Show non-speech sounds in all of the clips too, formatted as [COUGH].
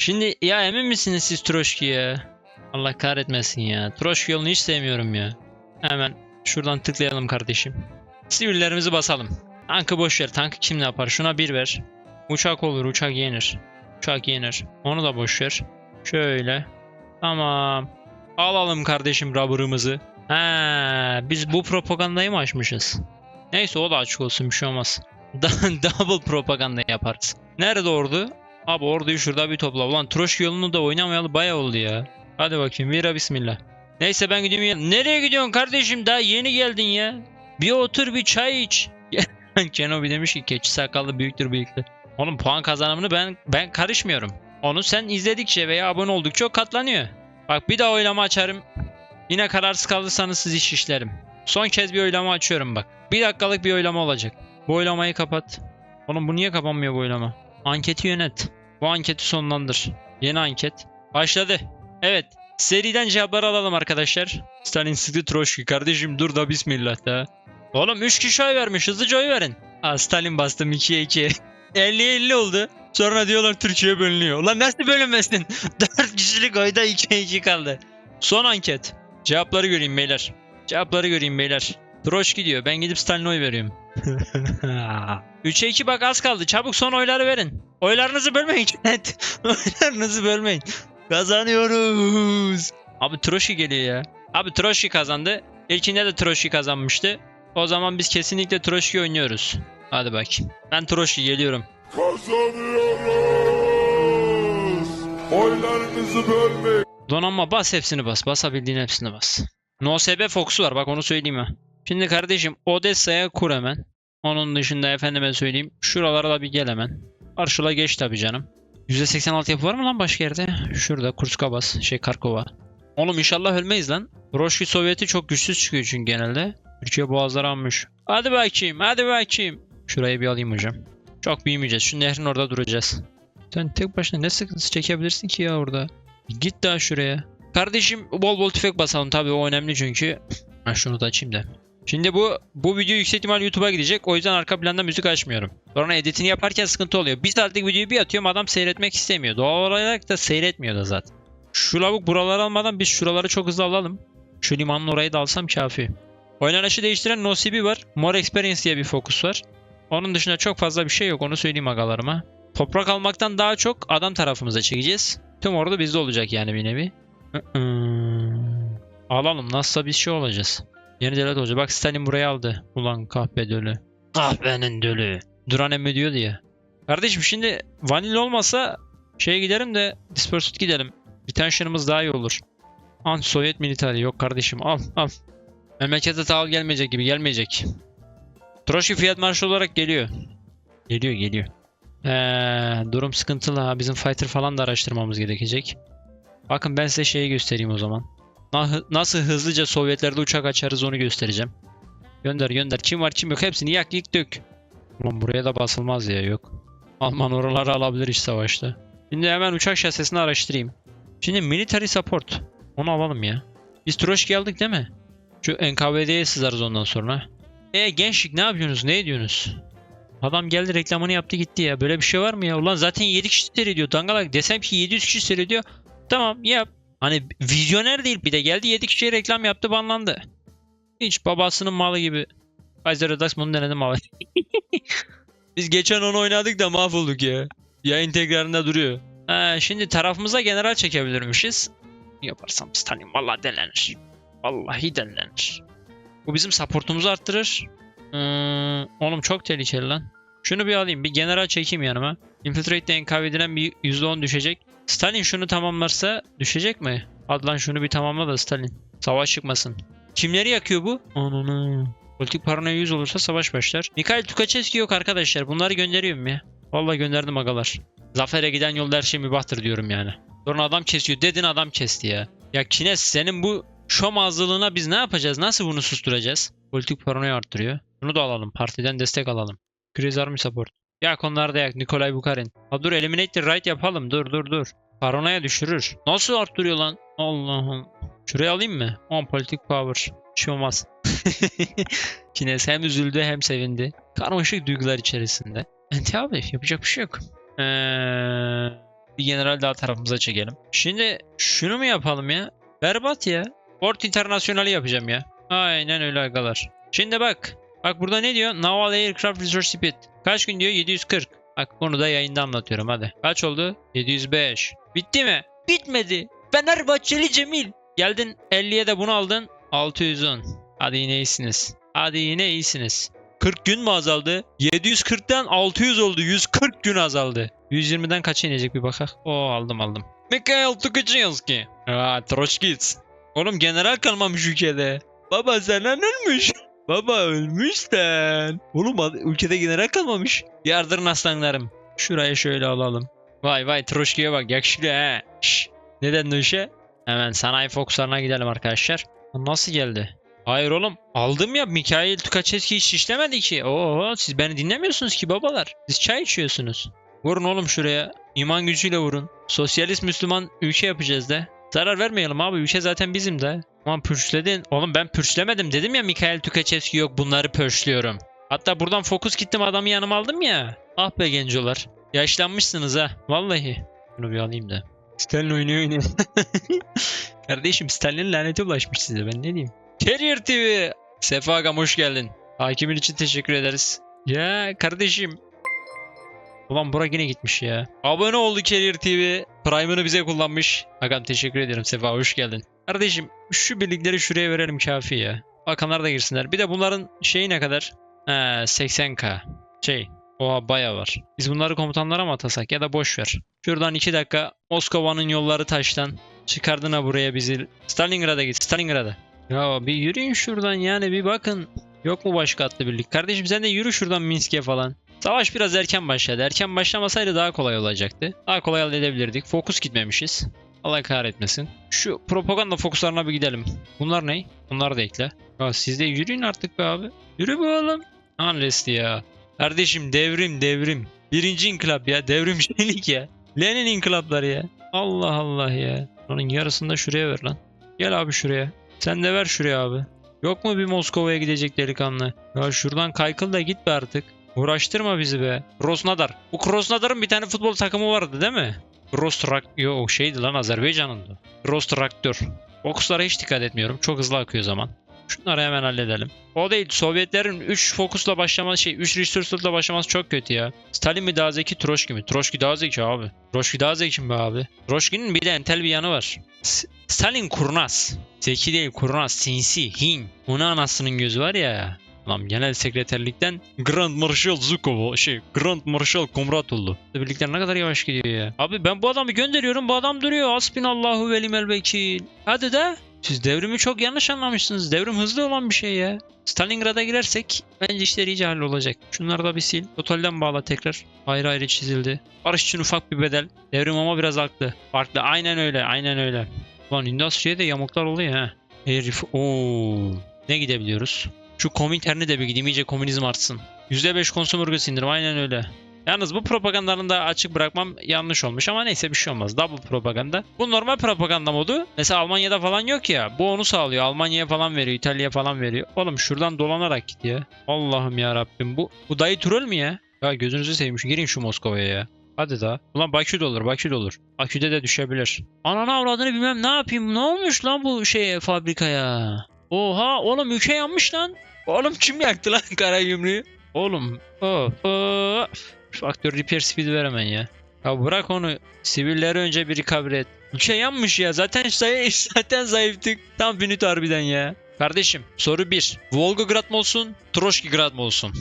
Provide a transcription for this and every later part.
Şimdi ya emin misiniz siz Troşki ya? Allah kahretmesin ya. Troşki yolunu hiç sevmiyorum ya. Hemen şuradan tıklayalım kardeşim. Sivillerimizi basalım. Tankı boş ver. Tankı kim ne yapar? Şuna bir ver. Uçak olur. Uçak yenir. Uçak yenir. Onu da boş ver. Şöyle. Tamam. Alalım kardeşim rubber'ımızı. Ha, biz bu propagandayı mı açmışız? Neyse o da açık olsun bir şey olmaz. [LAUGHS] Double propaganda yaparız. Nerede ordu? Abi orduyu şurada bir topla. Ulan Troşki yolunu da oynamayalı bayağı oldu ya. Hadi bakayım vira bismillah. Neyse ben gidiyorum ya. Nereye gidiyorsun kardeşim? Daha yeni geldin ya. Bir otur bir çay iç. [LAUGHS] Kenobi demiş ki keçi sakallı büyüktür büyüktür. Oğlum puan kazanımını ben ben karışmıyorum. Onu sen izledikçe veya abone oldukça katlanıyor. Bak bir daha oylama açarım. Yine kararsız kalırsanız siz iş işlerim. Son kez bir oylama açıyorum bak. Bir dakikalık bir oylama olacak. Bu oylamayı kapat. Oğlum bu niye kapanmıyor bu oylama? Anketi yönet. Bu anketi sonlandır. Yeni anket. Başladı. Evet. Seriden cevapları alalım arkadaşlar. Stalin sıktı Troşki. Kardeşim dur da bismillah da. Oğlum 3 kişi oy vermiş. Hızlıca oy verin. Aa, Stalin bastım 2'ye 2. 50'ye 50 oldu. Sonra diyorlar Türkiye bölünüyor. Ulan nasıl bölünmesin? [LAUGHS] 4 kişilik oyda 2'ye 2 kaldı. Son anket. Cevapları göreyim beyler. Cevapları göreyim beyler. Troşki diyor. Ben gidip Stalin'e oy veriyorum. [LAUGHS] 3'e 2 bak az kaldı. Çabuk son oyları verin. Oylarınızı bölmeyin. Evet. [LAUGHS] oylarınızı bölmeyin. Kazanıyoruz. Abi Troşki geliyor ya. Abi Troşki kazandı. İlkinde de Troşki kazanmıştı. O zaman biz kesinlikle Troşki oynuyoruz. Hadi bakayım. Ben Troşki geliyorum. Kazanıyoruz. Oylarınızı bölmeyin. Donanma bas hepsini bas. Basabildiğin hepsini bas. NoSB Fox'u var bak onu söyleyeyim ha. Şimdi kardeşim Odessa'ya kur hemen. Onun dışında efendime söyleyeyim. Şuralara da bir gel hemen. Karşıla geç tabi canım. %86 yapı var mı lan başka yerde? Şurada Kurska bas. Şey Karkova. Oğlum inşallah ölmeyiz lan. Roşki Sovyeti çok güçsüz çıkıyor çünkü genelde. Türkiye boğazları almış. Hadi bakayım hadi bakayım. Şurayı bir alayım hocam. Çok büyümeyeceğiz. Şu nehrin orada duracağız. Sen tek başına ne sıkıntısı çekebilirsin ki ya orada? Git daha şuraya. Kardeşim bol bol tüfek basalım tabii o önemli çünkü. Ha şunu da açayım da. Şimdi bu bu video yüksek ihtimal YouTube'a gidecek. O yüzden arka planda müzik açmıyorum. Sonra editini yaparken sıkıntı oluyor. Bir saatlik videoyu bir atıyorum adam seyretmek istemiyor. Doğal olarak da seyretmiyor da zaten. Şu lavuk buraları almadan biz şuraları çok hızlı alalım. Şu limanın orayı da alsam kafi. Oynanışı değiştiren Nosibi var. More Experience diye bir fokus var. Onun dışında çok fazla bir şey yok onu söyleyeyim agalarıma. Toprak almaktan daha çok adam tarafımıza çekeceğiz. Tüm orada bizde olacak yani bir nevi. Alalım nasılsa bir şey olacağız. Yeni devlet olacak. Bak Stalin burayı aldı. Ulan kahpe dölü. Kahvenin dölü. Duran emmi diyordu ya. Kardeşim şimdi vanilya olmasa şeye giderim de Dispersed gidelim. Retention'ımız daha iyi olur. Anti-Sovyet militari yok kardeşim al al. Memlekete taal gelmeyecek gibi gelmeyecek. Troşki fiyat marşı olarak geliyor. Geliyor geliyor. Ee, durum sıkıntılı ha. Bizim fighter falan da araştırmamız gerekecek. Bakın ben size şeyi göstereyim o zaman. Na- Nasıl hızlıca Sovyetlerde uçak açarız onu göstereceğim. Gönder gönder. Kim var kim yok hepsini yak yık dök. Ulan buraya da basılmaz ya yok. Alman oraları alabilir iş savaşta. Şimdi hemen uçak şasisini araştırayım. Şimdi military support. Onu alalım ya. Biz Troşki aldık değil mi? Şu NKVD'ye sızarız ondan sonra. E gençlik ne yapıyorsunuz? Ne ediyorsunuz? Adam geldi reklamını yaptı gitti ya. Böyle bir şey var mı ya? Ulan zaten 7 kişi seyrediyor. Dangalak desem ki 700 kişi seyrediyor. Tamam yap. Hani vizyoner değil bir de geldi 7 kişiye reklam yaptı banlandı. Hiç babasının malı gibi. Kaiser Redux bunu denedim abi. [LAUGHS] Biz geçen onu oynadık da mahvolduk ya. Yayın tekrarında duruyor. Ha, şimdi tarafımıza general çekebilirmişiz. Yaparsam Stalin vallahi delenir. Vallahi delenir. Bu bizim supportumuzu arttırır. Hmm, oğlum çok tehlikeli lan. Şunu bir alayım. Bir general çekeyim yanıma. Infiltrate'de NKVD'den bir %10 düşecek. Stalin şunu tamamlarsa düşecek mi? Hadi lan şunu bir tamamla da Stalin. Savaş çıkmasın. Kimleri yakıyor bu? Ananı. Politik paranoya 100 olursa savaş başlar. Mikhail Tukaçevski yok arkadaşlar. Bunları gönderiyorum ya. Vallahi gönderdim agalar. Zafere giden yolda her şey mübahtır diyorum yani. Sonra adam kesiyor. Dedin adam kesti ya. Ya Kines senin bu şom ağzılığına biz ne yapacağız? Nasıl bunu susturacağız? Politik paranoya arttırıyor. Bunu da alalım. Partiden destek alalım. Kriz Army Support. Yak onları da yak. Nikolay Bukarin. Ha dur Eliminate the Right yapalım. Dur dur dur. Paranoya düşürür. Nasıl arttırıyor lan? Allah'ım. Şuraya alayım mı? 10 politik power. Bir şey olmaz. [LAUGHS] Kines hem üzüldü hem sevindi. Karmaşık duygular içerisinde. Enti abi yapacak bir şey yok. Ee, Bir general daha tarafımıza çekelim. Şimdi şunu mu yapalım ya? Berbat ya. Port International'i yapacağım ya. Aynen öyle agalar. Şimdi bak. Bak burada ne diyor? Naval Aircraft Research Speed. Kaç gün diyor? 740. Bak bunu da yayında anlatıyorum hadi. Kaç oldu? 705. Bitti mi? Bitmedi. Fenerbahçeli Cemil. Geldin 50'ye de bunu aldın. 610. Hadi yine iyisiniz. Hadi yine iyisiniz. 40 gün mü azaldı? 740'tan 600 oldu. 140 gün azaldı. 120'den kaça inecek bir bakak. Oo aldım aldım. Mikhail Tukuchinski. Aa Troçkits. Oğlum general kalmamış ülkede. Baba senden ölmüş. Baba ölmüşten. Oğlum ülkede general kalmamış. Yardırın aslanlarım. Şuraya şöyle alalım. Vay vay Troşki'ye bak yakışıklı he. Şş. Neden işe? Hemen sanayi fokuslarına gidelim arkadaşlar. Nasıl geldi? Hayır oğlum aldım ya Mikhail Tukaçevski hiç işlemedi ki. Oo siz beni dinlemiyorsunuz ki babalar. Siz çay içiyorsunuz. Vurun oğlum şuraya. İman gücüyle vurun. Sosyalist Müslüman ülke yapacağız da. Zarar vermeyelim abi ülke zaten bizim de. Aman pürçledin. Oğlum ben pürçlemedim dedim ya Mikhail Tukaçevski yok bunları pörçlüyorum. Hatta buradan fokus gittim adamı yanıma aldım ya. Ah be gencolar. Yaşlanmışsınız ha. Vallahi. Bunu bir alayım da. Stalin oynuyor oynuyor. [LAUGHS] Kardeşim Stalin laneti ulaşmış size ben ne diyeyim. Carrier TV. Sefa Agam hoş geldin. Takimin için teşekkür ederiz. Ya kardeşim. Ulan Burak yine gitmiş ya. Abone oldu Carrier TV. Prime'ını bize kullanmış. Agam teşekkür ediyorum Sefa hoş geldin. Kardeşim şu birlikleri şuraya verelim kafi ya. Bakanlar da girsinler. Bir de bunların şeyi ne kadar? He 80k. Şey Oha baya var. Biz bunları komutanlara mı atasak ya da boş ver. Şuradan 2 dakika Moskova'nın yolları taştan. Çıkardın ha buraya bizi. Stalingrad'a git Stalingrad'a. Ya bir yürüyün şuradan yani bir bakın. Yok mu başka atlı birlik? Kardeşim sen de yürü şuradan Minsk'e falan. Savaş biraz erken başladı. Erken başlamasaydı daha kolay olacaktı. Daha kolay halledebilirdik. Fokus gitmemişiz. Allah kahretmesin. Şu propaganda fokuslarına bir gidelim. Bunlar ne? Bunları da ekle. Ya siz de yürüyün artık be abi. Yürü be oğlum. Anresti ya. Kardeşim devrim devrim. Birinci inkılap ya. Devrimcilik [LAUGHS] ya. Lenin inkılapları ya. Allah Allah ya. Onun yarısını da şuraya ver lan. Gel abi şuraya. Sen de ver şuraya abi. Yok mu bir Moskova'ya gidecek delikanlı? Ya şuradan kaykıl da git be artık. Uğraştırma bizi be. Krosnodar. Bu Krosnodar'ın bir tane futbol takımı vardı değil mi? Rostrak... Yo şeydi lan Azerbaycan'ın da. Rostraktör. Fokuslara hiç dikkat etmiyorum. Çok hızlı akıyor zaman. Şunları hemen halledelim. O değil. Sovyetlerin 3 fokusla başlaması şey 3 resource'la başlaması çok kötü ya. Stalin mi daha zeki Troşki mi? Troşki daha zeki abi. Troşki daha zeki mi abi? Troşki'nin bir de entel bir yanı var. S- Stalin kurnaz. Zeki değil kurnaz. Sinsi. Hin. Onun anasının gözü var ya. Lan genel sekreterlikten Grand Marshal Zukov şey Grand Marshal Komrat oldu. Birlikler ne kadar yavaş gidiyor ya. Abi ben bu adamı gönderiyorum bu adam duruyor. Asbinallahu ve limel. Hadi de. Siz devrimi çok yanlış anlamışsınız. Devrim hızlı olan bir şey ya. Stalingrad'a girersek bence işler iyice hallolacak. Şunları da bir sil. Totalden bağla tekrar. Ayrı ayrı çizildi. Barış için ufak bir bedel. Devrim ama biraz haklı. Farklı. Aynen öyle. Aynen öyle. Lan Industria'ya de yamuklar oluyor ha. Herif. Oo. Ne gidebiliyoruz? Şu Komintern'e de bir gideyim iyice komünizm artsın. %5 consumer goods indirim aynen öyle. Yalnız bu propagandanın da açık bırakmam yanlış olmuş ama neyse bir şey olmaz. Double propaganda. Bu normal propaganda modu. Mesela Almanya'da falan yok ya. Bu onu sağlıyor. Almanya'ya falan veriyor. İtalya'ya falan veriyor. Oğlum şuradan dolanarak git ya. Allah'ım ya Rabbim. Bu, bu dayı troll mü ya? Ya gözünüzü sevmiş. Girin şu Moskova'ya ya. Hadi daha. Ulan Bakü'de olur, Bakü'de olur. Bakü'de de düşebilir. Ananı avradını bilmem ne yapayım. Ne olmuş lan bu şeye fabrikaya? Oha oğlum ülke yanmış lan. Oğlum kim yaktı lan [LAUGHS] kara gümrüğü? Oğlum. Oh, oh. Şu aktör repair speed ver hemen ya. Ya bırak onu. Sivilleri önce bir recover et. Ülke yanmış ya. Zaten zayıf, [LAUGHS] zaten zayıftık. Tam binit harbiden ya. Kardeşim soru 1. Volgograd mı olsun? Troşkigrad mı olsun?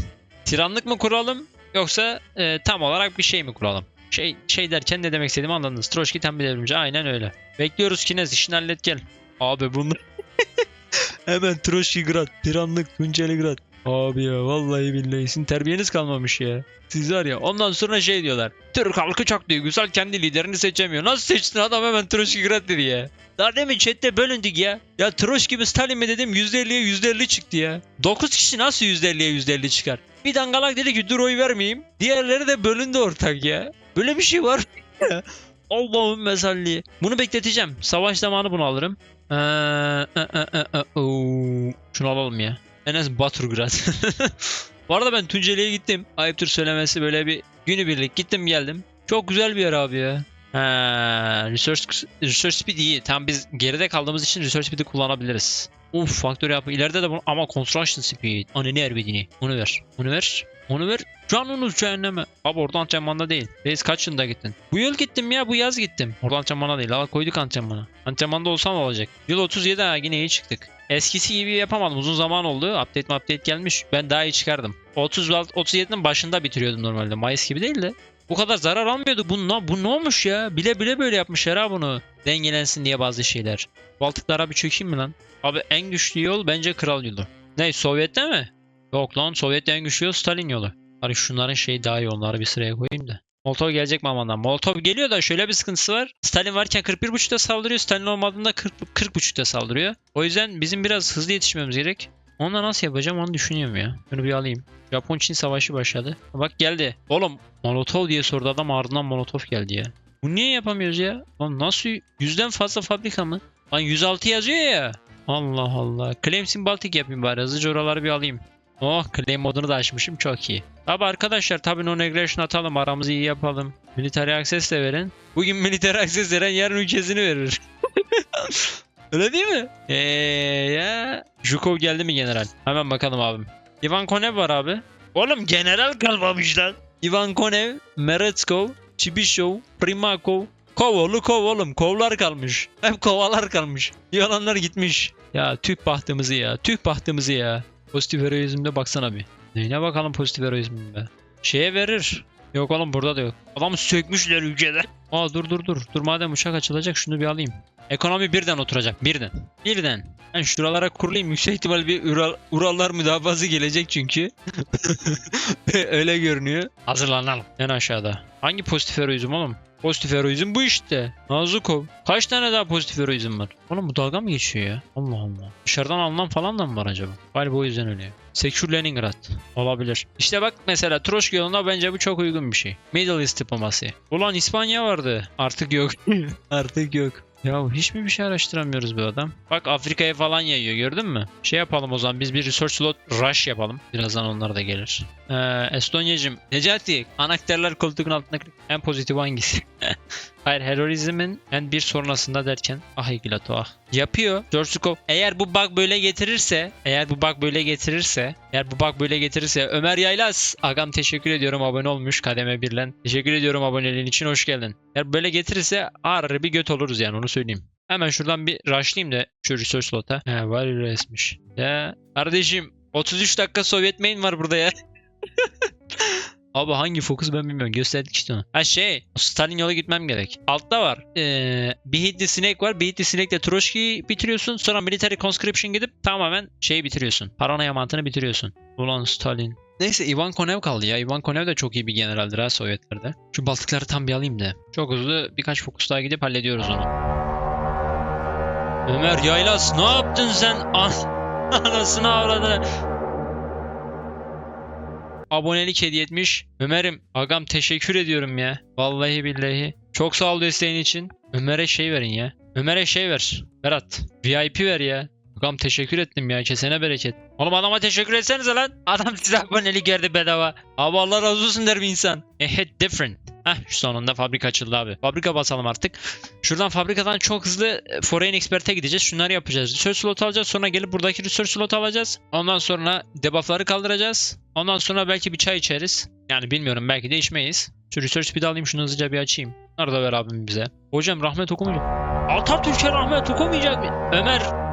Tiranlık mı kuralım? Yoksa e, tam olarak bir şey mi kuralım? Şey şey derken ne demek istediğimi anladınız. Troşki tam bir devrimci. Aynen öyle. Bekliyoruz Kinez işini hallet gel. Abi bunlar... Hemen Troşkigrad, Tiranlık, Tunceligrad. Abi ya vallahi billahi sizin terbiyeniz kalmamış ya. Siz var ya ondan sonra şey diyorlar. Türk halkı çok duygusal kendi liderini seçemiyor. Nasıl seçtin adam hemen Troşkigrad dedi ya. Daha demin chatte bölündük ya. Ya Troş gibi Stalin mi dedim %50'ye %50 çıktı ya. 9 kişi nasıl %50'ye %50 çıkar? Bir dangalak dedi ki dur oy vermeyeyim. Diğerleri de bölündü ortak ya. Böyle bir şey var? [LAUGHS] Allah'ım mesalli. Bunu bekleteceğim. Savaş zamanı bunu alırım. Ee, e, e, e. Şunu alalım ya. Enes Baturgrad. [LAUGHS] Bu arada ben Tunceli'ye gittim. Ayıptır söylemesi böyle bir günübirlik gittim geldim. Çok güzel bir yer abi ya. Ha, research, research speed iyi. Tamam biz geride kaldığımız için research speed'i kullanabiliriz. Uf faktör yapı. İleride de bunu ama construction speed. Ananı erbedini. Onu ver. Onu ver. Onu ver. Canınız cehenneme. Abi orada antrenmanda değil. Reis kaç yılında gittin? Bu yıl gittim ya bu yaz gittim. Orada antrenmana değil. Al koyduk antrenmana. Antrenmanda olsam olacak. Yıl 37 ha yine iyi çıktık. Eskisi gibi yapamadım. Uzun zaman oldu. Update update gelmiş. Ben daha iyi çıkardım. 30 37'nin başında bitiriyordum normalde. Mayıs gibi değil de. Bu kadar zarar almıyordu. Bu, ne- bu ne olmuş ya? Bile bile böyle yapmışlar ha bunu. Dengelensin diye bazı şeyler. Baltıklara bir çökeyim mi lan? Abi en güçlü yol bence kral yolu. Ne Sovyet'te mi? Yok lan Sovyet'te en güçlü yol Stalin yolu. Hani şunların şeyi daha iyi onları bir sıraya koyayım da. Molotov gelecek mi amandan? Molotov geliyor da şöyle bir sıkıntısı var. Stalin varken 41.5'ta saldırıyor. Stalin olmadığında 40 40.5'ta saldırıyor. O yüzden bizim biraz hızlı yetişmemiz gerek. Onu da nasıl yapacağım onu düşünüyorum ya. Bunu bir alayım. Japon-Çin savaşı başladı. Bak geldi. Oğlum Molotov diye sordu adam ardından Molotov geldi ya. Bu niye yapamıyoruz ya? Lan nasıl yüzden fazla fabrika mı? Lan 106 yazıyor ya. Allah Allah. Claim Baltic yapayım bari. Hızlıca oraları bir alayım. Oh claim modunu da açmışım çok iyi. Tabi arkadaşlar tabi non aggression atalım aramızı iyi yapalım. Military access de verin. Bugün military access veren yarın ülkesini verir. [LAUGHS] Öyle değil mi? Eee ya. Zhukov geldi mi general? Hemen bakalım abim. Ivan Konev var abi. Oğlum general kalmamış lan. Ivan Konev, Meretskov, Chibishov, Primakov. Kov oğlu kov oğlum. Kovlar kalmış. Hep kovalar kalmış. Yalanlar gitmiş. Ya tüh bahtımızı ya. Tüh bahtımızı ya. Pozitif heroizmde baksana bir. Neyine bakalım pozitif heroizmde. Şeye verir. Yok oğlum burada da yok. Adamı sökmüşler ülkede. Aa dur dur dur. Dur madem uçak açılacak şunu bir alayım. Ekonomi birden oturacak. Birden. Birden. Ben şuralara kurulayım. Yüksek ihtimal bir Ural, Urallar müdafası gelecek çünkü. [LAUGHS] Öyle görünüyor. Hazırlanalım. En aşağıda. Hangi pozitif heroizm oğlum? Pozitif heroizm bu işte. Nazukov. Kaç tane daha pozitif heroizm var? Oğlum bu dalga mı geçiyor ya? Allah Allah. Dışarıdan alınan falan da mı var acaba? Galiba o yüzden öyle. Secure Leningrad. Olabilir. İşte bak mesela Troşki yoluna bence bu çok uygun bir şey. Middle East diplomasi. Ulan İspanya vardı. Artık yok. [LAUGHS] Artık yok. Ya hiç mi bir şey araştıramıyoruz bu adam? Bak Afrika'ya falan yayıyor gördün mü? Şey yapalım o zaman biz bir research slot rush yapalım. Birazdan onlar da gelir. Ee, Estonya'cım Necati anahtarlar koltuğun altında en pozitif hangisi? [LAUGHS] Hayır heroizmin en bir sonrasında derken ah Egilato ah. Yapıyor. Jorsukov eğer bu bug böyle getirirse eğer bu bug böyle getirirse eğer bu bug böyle getirirse Ömer Yaylaz Agam teşekkür ediyorum abone olmuş kademe birlen. Teşekkür ediyorum aboneliğin için hoş geldin. Eğer böyle getirirse ağır bir göt oluruz yani onu söyleyeyim. Hemen şuradan bir rushlayayım da şu research slot'a. He var resmiş. Ya kardeşim 33 dakika Sovyet main var burada ya. [LAUGHS] Abi hangi fokus ben bilmiyorum. Gösterdik işte onu. Ha şey. Stalin yola gitmem gerek. Altta var. Ee, the snake var. Bir hit the snake de Troşki'yi bitiriyorsun. Sonra military conscription gidip tamamen şeyi bitiriyorsun. Paranoya mantığını bitiriyorsun. Ulan Stalin. Neyse Ivan Konev kaldı ya. Ivan Konev de çok iyi bir generaldir ha Sovyetlerde. Şu Baltıkları tam bir alayım da. Çok hızlı birkaç fokus daha gidip hallediyoruz onu. Ömer Yaylaz ne yaptın sen? An [LAUGHS] Anasını avradı. Abonelik hediye etmiş. Ömer'im agam teşekkür ediyorum ya. Vallahi billahi. Çok sağ ol desteğin için. Ömer'e şey verin ya. Ömer'e şey ver. Berat. VIP ver ya. Agam teşekkür ettim ya. Kesene bereket. Oğlum adama teşekkür etsenize lan. Adam size abonelik verdi bedava. Abi Allah razı olsun der bir insan. Hit different. Heh şu sonunda fabrika açıldı abi. Fabrika basalım artık. Şuradan fabrikadan çok hızlı e, Foreign Expert'e gideceğiz. Şunları yapacağız. Research slot alacağız. Sonra gelip buradaki research slot alacağız. Ondan sonra debuffları kaldıracağız. Ondan sonra belki bir çay içeriz. Yani bilmiyorum belki de içmeyiz. Şu research speed alayım şunu hızlıca bir açayım. Da ver abim bize. Hocam rahmet okumayacak. Atatürk'e rahmet okumayacak mı? Ömer.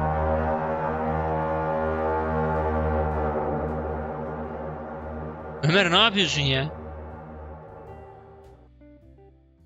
Ömer ne yapıyorsun ya?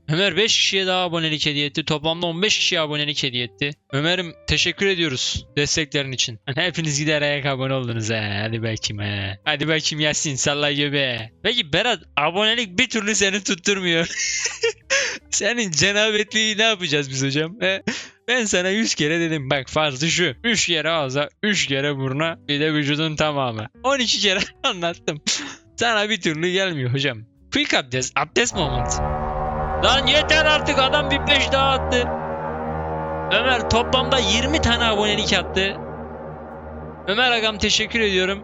Ömer 5 kişiye daha abonelik hediye etti. Toplamda 15 kişiye abonelik hediye etti. Ömer'im teşekkür ediyoruz desteklerin için. Hani hepiniz gider ayak abone oldunuz he. Hadi bakayım he. Hadi bakayım Yasin salla göbeğe. Peki Berat abonelik bir türlü seni tutturmuyor. [LAUGHS] Senin cenabetliği ne yapacağız biz hocam? He? Ben sana 100 kere dedim bak farzı şu. 3 kere ağza, 3 kere buruna, bir de vücudun tamamı. 12 kere [LAUGHS] anlattım. Sana bir türlü gelmiyor hocam. Quick abdest, abdest moment. Lan yeter artık adam bir 5 daha attı. Ömer toplamda 20 tane abonelik attı. Ömer agam teşekkür ediyorum.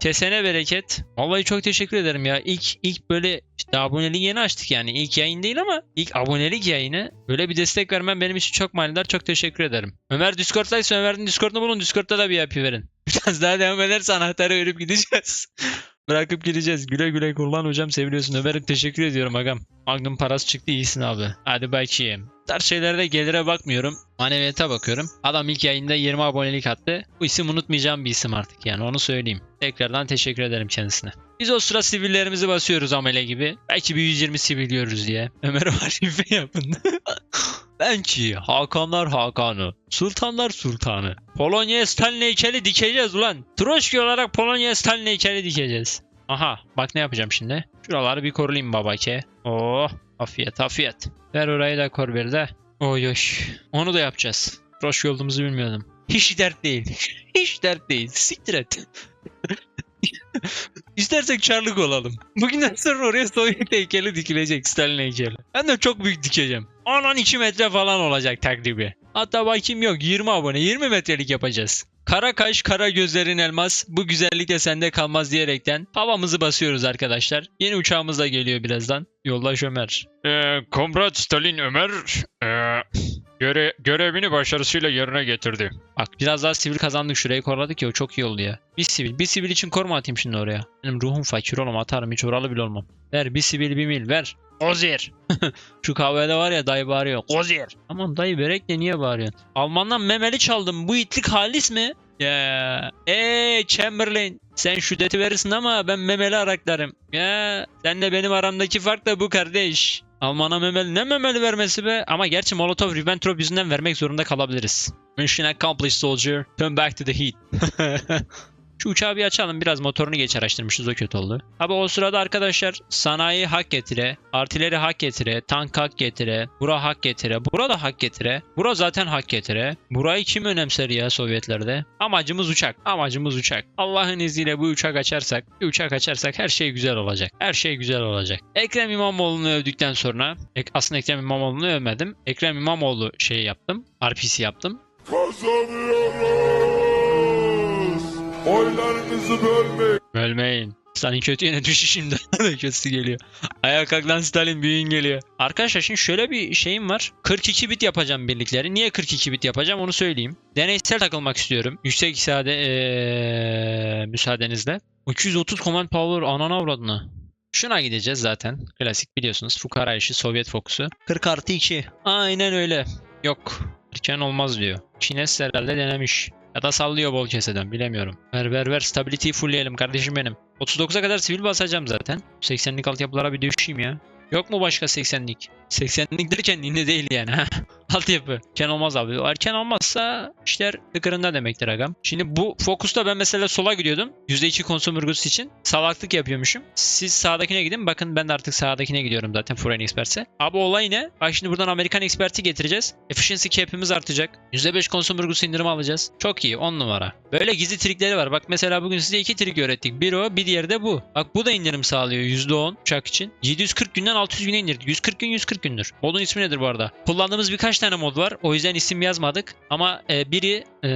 Kesene bereket. Vallahi çok teşekkür ederim ya. İlk ilk böyle işte aboneliği yeni açtık yani. İlk yayın değil ama ilk abonelik yayını. Böyle bir destek vermen benim için çok manidar. Çok teşekkür ederim. Ömer Discord'daysa Ömer'in Discord'unu bulun. Discord'da da bir VIP verin. [LAUGHS] Biraz daha devam ederse anahtarı verip gideceğiz. [LAUGHS] Bırakıp gideceğiz. Güle güle kullan hocam seviliyorsun. Ömer'im teşekkür ediyorum agam. Magnum parası çıktı iyisin abi. Hadi bakayım. Tarz şeylerde gelire bakmıyorum. Maneviyata bakıyorum. Adam ilk yayında 20 abonelik attı. Bu isim unutmayacağım bir isim artık yani onu söyleyeyim. Tekrardan teşekkür ederim kendisine. Biz o sıra sivillerimizi basıyoruz amele gibi. Belki bir 120 sivil görürüz diye. Ömer Harife yapın. [LAUGHS] Belki Hakanlar Hakanı, Sultanlar Sultanı. Polonya Stalin heykeli dikeceğiz ulan. Troşki olarak Polonya Stalin heykeli dikeceğiz. Aha bak ne yapacağım şimdi. Şuraları bir korulayım babake. Oh afiyet afiyet. Ver orayı da kor bir de. Oy oy. Onu da yapacağız. Troşki olduğumuzu bilmiyordum. Hiç dert değil. [LAUGHS] Hiç dert değil. Siktir et. [LAUGHS] İstersek çarlık olalım. Bugünden sonra oraya Sovyet heykeli dikilecek Stalin heykeli. Ben de çok büyük dikeceğim. 10-12 metre falan olacak takribi. Hatta bakayım yok 20 abone 20 metrelik yapacağız. Kara kaş kara gözlerin elmas bu güzellik de sende kalmaz diyerekten havamızı basıyoruz arkadaşlar. Yeni uçağımız da geliyor birazdan. Yollaş Ömer. Ee, Komrat Stalin Ömer ee, göre, görevini başarısıyla yerine getirdi. Bak biraz daha sivil kazandık şurayı korladık ya o çok iyi oldu ya. Bir sivil bir sivil için koruma atayım şimdi oraya. Benim ruhum fakir oğlum atarım hiç oralı bile olmam. Ver bir sivil bir mil ver. Ozir. [LAUGHS] Şu kahvede var ya dayı bağırıyor. Ozir. Aman dayı börek de niye bağırıyorsun? Almandan memeli çaldım. Bu itlik halis mi? Ya. Eee Chamberlain. Sen şiddeti verirsin ama ben memeli araklarım. Ya. Sen de benim aramdaki fark da bu kardeş. Alman'a memeli ne memeli vermesi be? Ama gerçi Molotov Ribbentrop yüzünden vermek zorunda kalabiliriz. Mission accomplished soldier. Turn back to the heat. [LAUGHS] Şu uçağı bir açalım. Biraz motorunu geç araştırmışız. O kötü oldu. Abi o sırada arkadaşlar sanayi hak getire, artileri hak getire, tank hak getire, bura hak getire, bura da hak getire. Bura zaten hak getire. Burayı kim önemser ya Sovyetlerde? Amacımız uçak. Amacımız uçak. Allah'ın izniyle bu uçak açarsak, uçak açarsak her şey güzel olacak. Her şey güzel olacak. Ekrem İmamoğlu'nu övdükten sonra, aslında Ekrem İmamoğlu'nu övmedim. Ekrem İmamoğlu şey yaptım. RPC yaptım. Kazanıyoruz. Oylarınızı bölmeyin. Bölmeyin. Stalin kötü yine düşüşümde [LAUGHS] da kötüsü geliyor. Ayağa kalk lan Stalin büyüğün geliyor. Arkadaşlar şimdi şöyle bir şeyim var. 42 bit yapacağım birlikleri. Niye 42 bit yapacağım onu söyleyeyim. Deneysel takılmak istiyorum. Yüksek sade ee, müsaadenizle. 230 command power anana avradına. Şuna gideceğiz zaten. Klasik biliyorsunuz. Fukara işi Sovyet fokusu. 40 artı 2. Aynen öyle. Yok. Erken olmaz diyor. Çines herhalde denemiş. Ya da sallıyor bol keseden bilemiyorum. Ver ver ver stability'yi fullleyelim kardeşim benim. 39'a kadar sivil basacağım zaten. 80'lik altyapılara bir düşeyim ya. Yok mu başka 80'lik? 80'lik derken yine değil yani ha. Altyapı. Erken olmaz abi. Erken olmazsa işler tıkırında demektir agam. Şimdi bu fokusta ben mesela sola gidiyordum. %2 konsum vurgusu için. Salaklık yapıyormuşum. Siz sağdakine gidin. Bakın ben de artık sağdakine gidiyorum zaten Foreign Expert'e. Abi olay ne? Bak şimdi buradan Amerikan Expert'i getireceğiz. Efficiency cap'imiz artacak. %5 konsum vurgusu indirimi alacağız. Çok iyi 10 numara. Böyle gizli trikleri var. Bak mesela bugün size iki trik öğrettik. Bir o bir diğeri de bu. Bak bu da indirim sağlıyor %10 uçak için. 740 günden 600 güne indirdik. 140 gün 140 gündür. Modun ismi nedir bu arada? Kullandığımız birkaç tane mod var. O yüzden isim yazmadık. Ama e, biri e,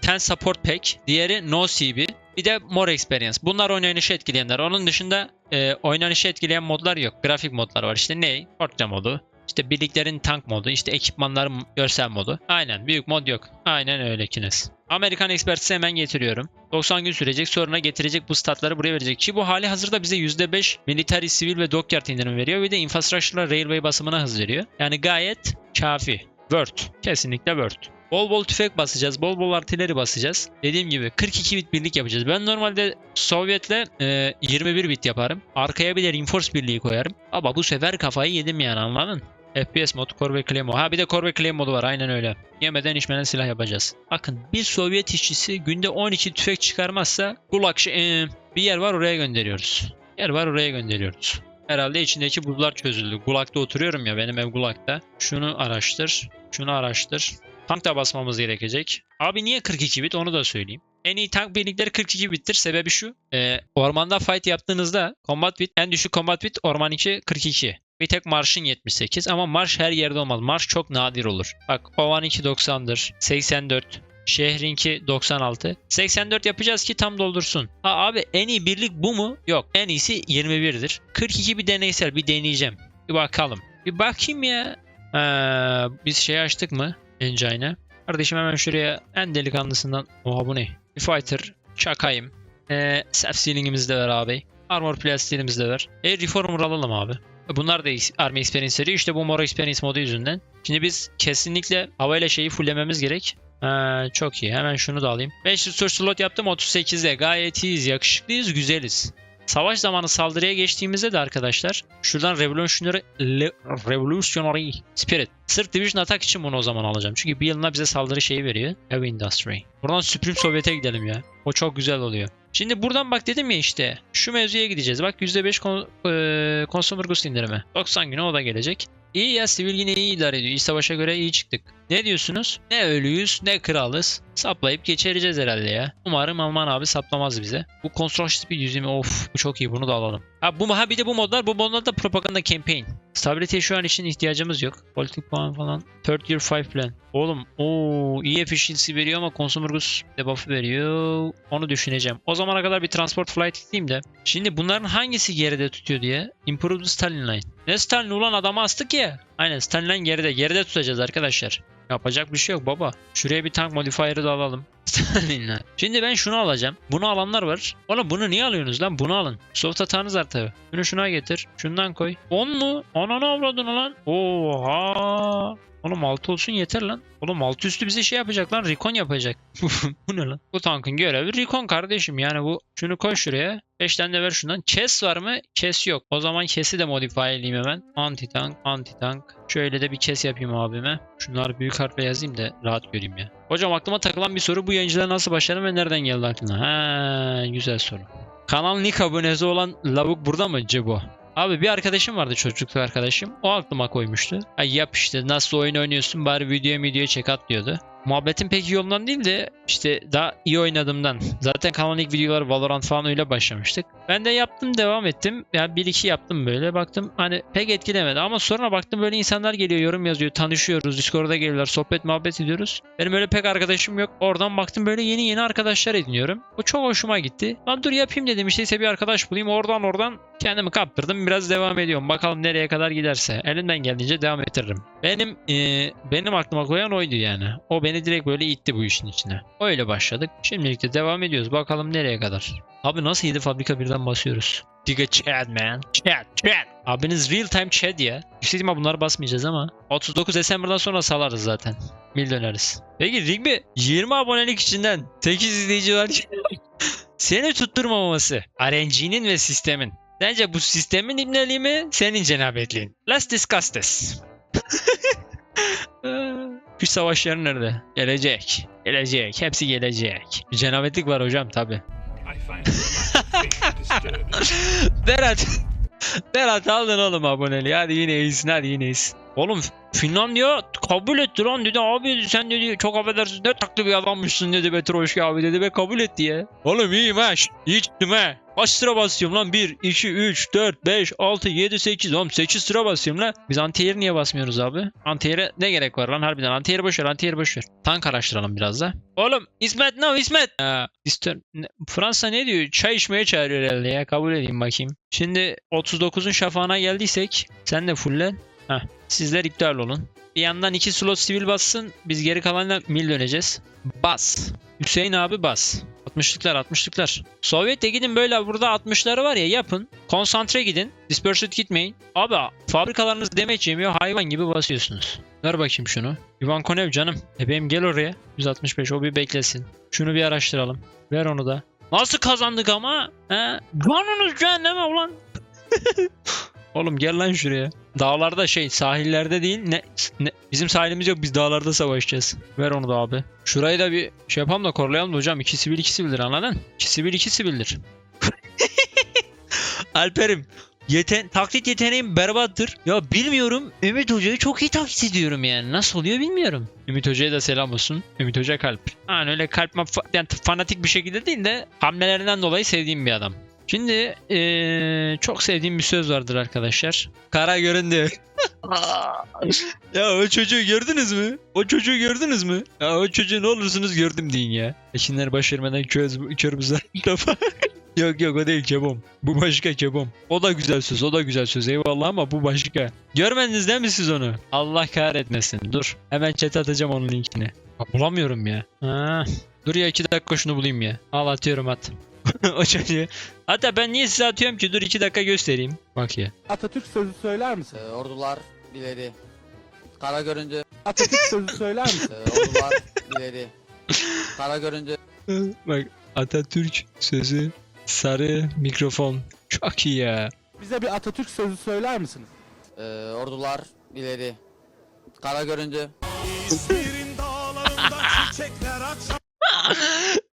Ten Support Pack. Diğeri No CB. Bir de More Experience. Bunlar oynanışı etkileyenler. Onun dışında e, oynanışı etkileyen modlar yok. Grafik modlar var. İşte ne? Portre modu. İşte birliklerin tank modu, işte ekipmanların görsel modu. Aynen büyük mod yok. Aynen öyle Kines. Amerikan Experts'i hemen getiriyorum. 90 gün sürecek sonra getirecek bu statları buraya verecek. Ki bu hali hazırda bize %5 military, sivil ve dockyard indirimi veriyor. Bir de infrastructure'la railway basımına hız veriyor. Yani gayet kafi. Word. Kesinlikle Word. Bol bol tüfek basacağız. Bol bol artileri basacağız. Dediğim gibi 42 bit birlik yapacağız. Ben normalde Sovyet'le e, 21 bit yaparım. Arkaya bir de Reinforce birliği koyarım. Ama bu sefer kafayı yedim yani anladın? FPS mod, Core ve. Ha bir de Core ve modu var aynen öyle. Yemeden içmeden silah yapacağız. Bakın bir Sovyet işçisi günde 12 tüfek çıkarmazsa Gulag şey- e, bir yer var oraya gönderiyoruz. Yer var oraya gönderiyoruz. Herhalde içindeki buzlar çözüldü. Gulag'da oturuyorum ya benim ev Gulag'da. Şunu araştır. Şunu araştır. Tank da basmamız gerekecek. Abi niye 42 bit onu da söyleyeyim. En iyi tank birlikleri 42 bittir. Sebebi şu. e, ormanda fight yaptığınızda combat bit en düşük combat bit orman içi 42. Bir tek marşın 78 ama marş her yerde olmaz. Marş çok nadir olur. Bak Ovan 2 90'dır. 84. Şehrinki 96. 84 yapacağız ki tam doldursun. Ha abi en iyi birlik bu mu? Yok. En iyisi 21'dir. 42 bir deneysel bir deneyeceğim. Bir bakalım. Bir bakayım ya. Ee, biz şey açtık mı? Engine'e. Kardeşim hemen şuraya en delikanlısından. Oha bu ne? Bir fighter. Çakayım. Ee, self sealing'imiz de var abi. Armor plastiğimiz de var. E reformer alalım abi. Bunlar da Army Experience'leri işte bu Moro Experience modu yüzünden. Şimdi biz kesinlikle havayla şeyi fullememiz gerek. Ha, çok iyi. Hemen şunu da alayım. 5 resource slot yaptım 38'de. Gayet iyiyiz, yakışıklıyız, güzeliz. Savaş zamanı saldırıya geçtiğimizde de arkadaşlar şuradan Revolutionary, Le- Revolutionary Spirit. Sırf Division Attack için bunu o zaman alacağım. Çünkü bir yılına bize saldırı şeyi veriyor. Heavy Industry. Buradan Supreme Sovyet'e gidelim ya. O çok güzel oluyor. Şimdi buradan bak dedim ya işte şu mevzuya gideceğiz. Bak %5 kon, e, Consumer Goods indirimi. 90 güne o da gelecek. İyi ya sivil yine iyi idare ediyor. İç savaşa göre iyi çıktık. Ne diyorsunuz? Ne ölüyüz ne kralız. Saplayıp geçireceğiz herhalde ya. Umarım Alman abi saplamaz bize. Bu Construction Speed 120 of bu çok iyi bunu da alalım. Ha, bu, ha bir de bu modlar bu modlar da propaganda campaign. Stabilite şu an için ihtiyacımız yok. Politik puan falan. Third year 5 plan. Oğlum o iyi efficiency veriyor ama consumer goods debuff'ı veriyor. Onu düşüneceğim. O zamana kadar bir transport flight ekleyeyim de. Şimdi bunların hangisi geride tutuyor diye. Improved Stalin Line. Ne Stalin ulan adamı astık ya. Aynen Stalin Line geride. Geride tutacağız arkadaşlar. Yapacak bir şey yok baba. Şuraya bir tank modifier'ı da alalım. [LAUGHS] Stalin'le. Şimdi ben şunu alacağım. Bunu alanlar var. Oğlum bunu niye alıyorsunuz lan? Bunu alın. Soft atağınız tabi. Bunu şuna getir. Şundan koy. 10 mu? Ananı avradın lan. Oha. Oğlum 6 olsun yeter lan. Oğlum 6 üstü bize şey yapacak lan. Recon yapacak. [LAUGHS] bu ne lan? Bu tankın görevi Recon kardeşim. Yani bu şunu koy şuraya. 5 tane de ver şundan. Chess var mı? Chess yok. O zaman Chess'i de modifyeleyeyim hemen. Anti tank, anti tank. Şöyle de bir Chess yapayım abime. Şunları büyük harfle yazayım da rahat göreyim ya. Hocam aklıma takılan bir soru. Bu yayıncılar nasıl başladın ve nereden geldi aklına? Ha, güzel soru. Kanal Nick abonesi olan lavuk burada mı Cebo? Abi bir arkadaşım vardı çocukluk arkadaşım. O aklıma koymuştu. Ay yap işte nasıl oyun oynuyorsun bari video video çek at diyordu. Muhabbetin pek iyi olduğundan değil de işte daha iyi oynadığımdan. Zaten kanalın ilk videoları Valorant falan öyle başlamıştık. Ben de yaptım devam ettim. Yani bir iki yaptım böyle baktım hani pek etkilemedi ama sonra baktım böyle insanlar geliyor yorum yazıyor tanışıyoruz Discord'a geliyorlar sohbet muhabbet ediyoruz. Benim öyle pek arkadaşım yok. Oradan baktım böyle yeni yeni arkadaşlar ediniyorum. Bu çok hoşuma gitti. Lan dur yapayım dedim işte bir arkadaş bulayım oradan oradan kendimi kaptırdım biraz devam ediyorum. Bakalım nereye kadar giderse. Elimden geldiğince devam ettiririm. Benim e, benim aklıma koyan oydu yani. O beni direkt böyle itti bu işin içine. Öyle başladık. Şimdilik de devam ediyoruz. Bakalım nereye kadar. Abi nasıl 7 fabrika birden basıyoruz? Diga Chad man. Chad, Chad. Abiniz real time Chad ya. İstediğim bunları basmayacağız ama. 39 December'dan sonra salarız zaten. Mil döneriz. Peki Rigby 20 abonelik içinden 8 izleyici var. Seni tutturmaması. RNG'nin ve sistemin. Sence bu sistemin ibneliği mi? Senin cenabetliğin. Let's discuss this. [LAUGHS] Güç savaşları nerede? Gelecek. Gelecek. Hepsi gelecek. Bir var hocam tabi. [LAUGHS] Berat. Berat aldın oğlum aboneliği. Hadi yine iyisin hadi yine iyisin. Oğlum Finlandiya kabul etti lan dedi abi sen dedi çok affedersin ne taklı bir adammışsın dedi Petroşki abi dedi ve kabul etti ya. Oğlum iyiyim ha iyi çıktım ha. Kaç sıra basıyorum lan 1, 2, 3, 4, 5, 6, 7, 8 oğlum 8 sıra basıyorum lan. Biz antiyeri niye basmıyoruz abi? Antiyere ne gerek var lan harbiden antiyeri boşver antiyeri boşver. Tank araştıralım biraz da. Oğlum İsmet ne İsmet? Ha, İster, Fransa ne diyor? Çay içmeye çağırıyor herhalde ya kabul edeyim bakayım. Şimdi 39'un şafağına geldiysek sen de fullen. Heh, sizler iptal olun. Bir yandan iki slot sivil bassın. Biz geri kalanla mil döneceğiz. Bas. Hüseyin abi bas. 60'lıklar 60'lıklar. Sovyet'e gidin böyle burada 60'ları var ya yapın. Konsantre gidin. Dispersed gitmeyin. Abi fabrikalarınız demeç yemiyor hayvan gibi basıyorsunuz. Ver bakayım şunu. Ivan Konev canım. Bebeğim gel oraya. 165 o bir beklesin. Şunu bir araştıralım. Ver onu da. Nasıl kazandık ama? He? Canınız cehenneme ulan. [LAUGHS] Oğlum gel lan şuraya. Dağlarda şey sahillerde değil ne, ne- bizim sahilimiz yok biz dağlarda savaşacağız. Ver onu da abi. Şurayı da bir şey yapalım da korlayalım da hocam. 2 sivil 2 sivildir anladın? 2 sivil 2 sivildir. [LAUGHS] Alperim Yeten, taklit yeteneğim berbattır. Ya bilmiyorum. Ümit Hoca'yı çok iyi taklit ediyorum yani. Nasıl oluyor bilmiyorum. Ümit Hoca'ya da selam olsun. Ümit Hoca kalp. Yani öyle kalp yani fanatik bir şekilde değil de hamlelerinden dolayı sevdiğim bir adam. Şimdi eee, çok sevdiğim bir söz vardır arkadaşlar. Kara göründü. [LAUGHS] ya o çocuğu gördünüz mü? O çocuğu gördünüz mü? Ya o çocuğu ne olursunuz gördüm deyin ya. Eşinler başarmadan köz, kör lafa. [LAUGHS] yok yok o değil kebom. Bu başka kebom. O da güzel söz o da güzel söz eyvallah ama bu başka. Görmediniz değil mi siz onu? Allah kahretmesin. Dur. Hemen chat atacağım onun linkini. Bulamıyorum ya. Ha. Dur ya iki dakika şunu bulayım ya. Al atıyorum at. [LAUGHS] o çocuğu. Hatta ben niye size atıyorum ki? Dur iki dakika göstereyim. Bak ya. Atatürk sözü söyler misin? Ee, ordular ileri. Kara göründü. Atatürk sözü söyler misin? Ee, ordular ileri. Kara göründü. Bak Atatürk sözü sarı mikrofon. Çok iyi ya. Bize bir Atatürk sözü söyler misiniz? Ee, ordular ileri. Kara göründü. [LAUGHS]